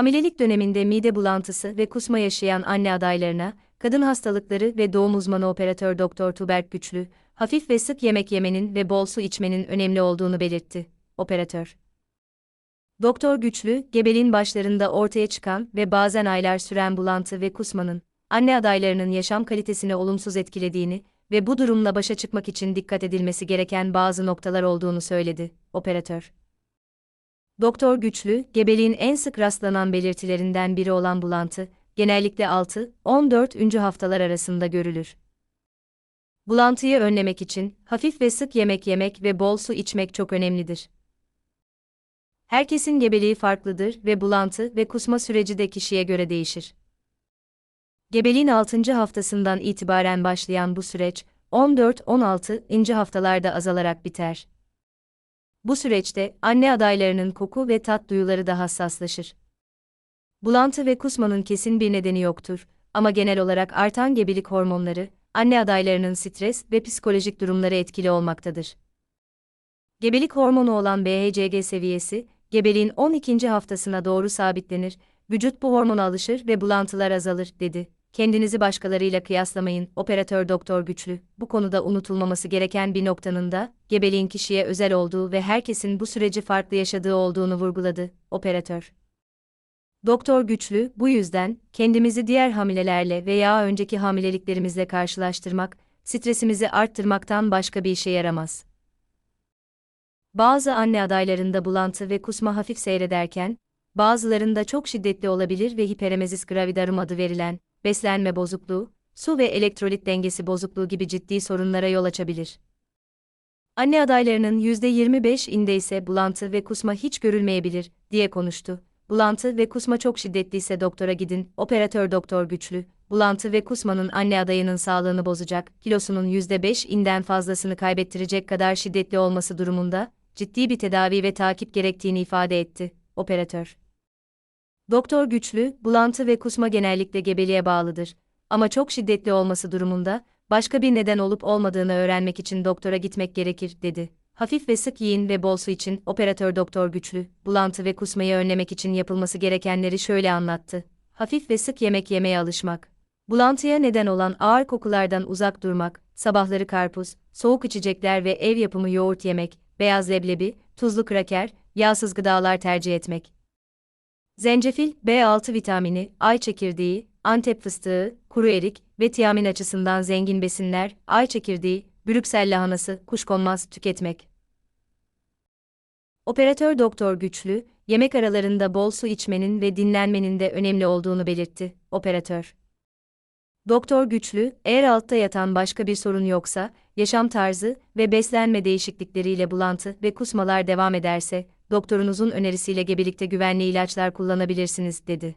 Hamilelik döneminde mide bulantısı ve kusma yaşayan anne adaylarına, kadın hastalıkları ve doğum uzmanı operatör Doktor Tuberk Güçlü, hafif ve sık yemek yemenin ve bol su içmenin önemli olduğunu belirtti. Operatör Doktor Güçlü, gebeliğin başlarında ortaya çıkan ve bazen aylar süren bulantı ve kusmanın, anne adaylarının yaşam kalitesini olumsuz etkilediğini ve bu durumla başa çıkmak için dikkat edilmesi gereken bazı noktalar olduğunu söyledi. Operatör Doktor Güçlü, gebeliğin en sık rastlanan belirtilerinden biri olan bulantı, genellikle 6-14. haftalar arasında görülür. Bulantıyı önlemek için hafif ve sık yemek yemek ve bol su içmek çok önemlidir. Herkesin gebeliği farklıdır ve bulantı ve kusma süreci de kişiye göre değişir. Gebeliğin 6. haftasından itibaren başlayan bu süreç, 14-16. haftalarda azalarak biter. Bu süreçte anne adaylarının koku ve tat duyuları da hassaslaşır. Bulantı ve kusmanın kesin bir nedeni yoktur ama genel olarak artan gebelik hormonları, anne adaylarının stres ve psikolojik durumları etkili olmaktadır. Gebelik hormonu olan BHCG seviyesi, gebeliğin 12. haftasına doğru sabitlenir, vücut bu hormona alışır ve bulantılar azalır, dedi. Kendinizi başkalarıyla kıyaslamayın, operatör doktor güçlü. Bu konuda unutulmaması gereken bir noktanın da, gebeliğin kişiye özel olduğu ve herkesin bu süreci farklı yaşadığı olduğunu vurguladı, operatör. Doktor güçlü, bu yüzden, kendimizi diğer hamilelerle veya önceki hamileliklerimizle karşılaştırmak, stresimizi arttırmaktan başka bir işe yaramaz. Bazı anne adaylarında bulantı ve kusma hafif seyrederken, bazılarında çok şiddetli olabilir ve hiperemezis gravidarum adı verilen, beslenme bozukluğu, su ve elektrolit dengesi bozukluğu gibi ciddi sorunlara yol açabilir. Anne adaylarının %25'inde ise bulantı ve kusma hiç görülmeyebilir, diye konuştu. Bulantı ve kusma çok şiddetliyse doktora gidin, operatör doktor güçlü. Bulantı ve kusmanın anne adayının sağlığını bozacak, kilosunun %5'inden fazlasını kaybettirecek kadar şiddetli olması durumunda, ciddi bir tedavi ve takip gerektiğini ifade etti, operatör. Doktor güçlü, bulantı ve kusma genellikle gebeliğe bağlıdır. Ama çok şiddetli olması durumunda, başka bir neden olup olmadığını öğrenmek için doktora gitmek gerekir, dedi. Hafif ve sık yiyin ve bol su için operatör doktor güçlü, bulantı ve kusmayı önlemek için yapılması gerekenleri şöyle anlattı. Hafif ve sık yemek yemeye alışmak. Bulantıya neden olan ağır kokulardan uzak durmak, sabahları karpuz, soğuk içecekler ve ev yapımı yoğurt yemek, beyaz leblebi, tuzlu kraker, yağsız gıdalar tercih etmek. Zencefil, B6 vitamini, ay çekirdeği, antep fıstığı, kuru erik ve tiamin açısından zengin besinler, ay çekirdeği, Brüksel lahanası, kuşkonmaz tüketmek. Operatör doktor güçlü, yemek aralarında bol su içmenin ve dinlenmenin de önemli olduğunu belirtti. Operatör Doktor güçlü, eğer altta yatan başka bir sorun yoksa, yaşam tarzı ve beslenme değişiklikleriyle bulantı ve kusmalar devam ederse, doktorunuzun önerisiyle gebelikte güvenli ilaçlar kullanabilirsiniz, dedi.